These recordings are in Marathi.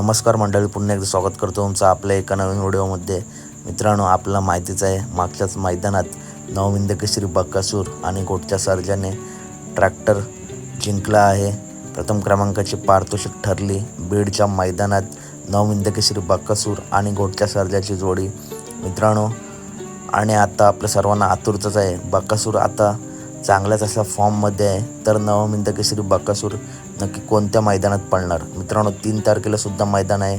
नमस्कार मंडळी पुन्हा एकदा स्वागत करतो तुमचं आपल्या एका नवीन व्हिडिओमध्ये. मित्रांनो आपला माहितीच आहे मागच्याच मैदानात नवविंद श्री बक्कासूर आणि गोटच्या सर्जाने ट्रॅक्टर जिंकला आहे. प्रथम क्रमांकाची पारितोषिक ठरली. बीडच्या मैदानात नवविंद श्री बक्कासूर आणि गोटच्या सर्जाची जोडी. मित्रांनो आणि आता आपल्या सर्वांना आतुरताच आहे. बक्कासूर आता चांगल्याच अशा फॉर्ममध्ये आहे. तर नवमिंद श्री बक्कासूर नक्की कोणत्या मैदानात पडणार? मित्रांनो तीन तारखेला सुद्धा मैदान आहे.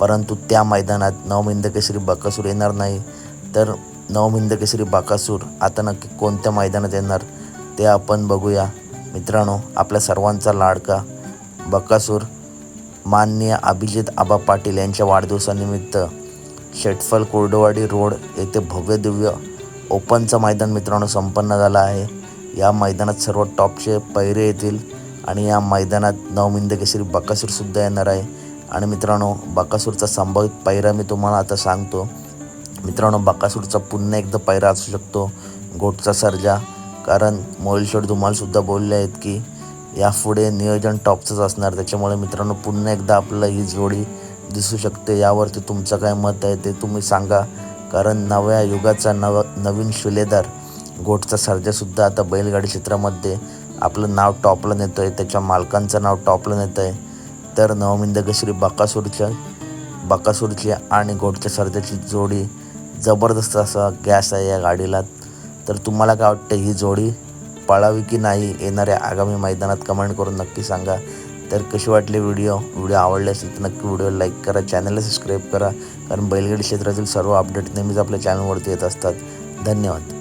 परंतु त्या मैदानात नवमिंदकेश्री बकासूर येणार नाही. तर नवमिंदकेश्री बकासूर आता नक्की कोणत्या मैदानात येणार ते आपण बघूया. मित्रांनो आपल्या सर्वांचा लाडका बकासूर माननीय अभिजित आबा पाटील यांच्या वाढदिवसानिमित्त शेटफल कोरडवाडी रोड येथे भव्य दिव्य ओपनचं मैदान मित्रांनो संपन्न झालं आहे. या मैदानात सर्व टॉपचे पैरे येतील. आणि या मैदानात नवमिंद केसरी बकासूरसुद्धा येणार आहे. आणि मित्रांनो बकासूरचा संभावित पायरा मी तुम्हाला आता सांगतो. मित्रांनो बकासूरचा पुन्हा एकदा पायरा असू शकतो गोटचा सर्जा. कारण मोहिलशोड धुमालसुद्धा बोलले आहेत की यापुढे नियोजन टॉपचंच असणार. त्याच्यामुळे मित्रांनो पुन्हा एकदा आपल्याला ही जोडी दिसू शकते. यावरती तुमचं काय मत आहे ते तुम्ही सांगा. कारण नव्या युगाचा नव नवीन शिलेदार गोटचा सर्जासुद्धा आता बैलगाडी क्षेत्रामध्ये आपलं नाव टॉपला नेतो आहे त्याच्या मालकांचं नाव टॉपला नेतं आहे तर नवमिंद केसरी बकासूरच्या बकासूरची आणि गोडच्या सर्जाची जोडी जबरदस्त असा गॅस आहे या गाडीला. तर तुम्हाला काय वाटतं ही जोडी पळावी की नाही येणाऱ्या आगामी मैदानात कमेंट करून नक्की सांगा. तर कशी वाटली व्हिडिओ? व्हिडिओ आवडले असेल तर नक्की व्हिडिओ लाईक करा चॅनलला सबस्क्राईब करा. कारण बैलगाडी क्षेत्रातील सर्व अपडेट नेहमीच आपल्या चॅनलवरती येत असतात. धन्यवाद.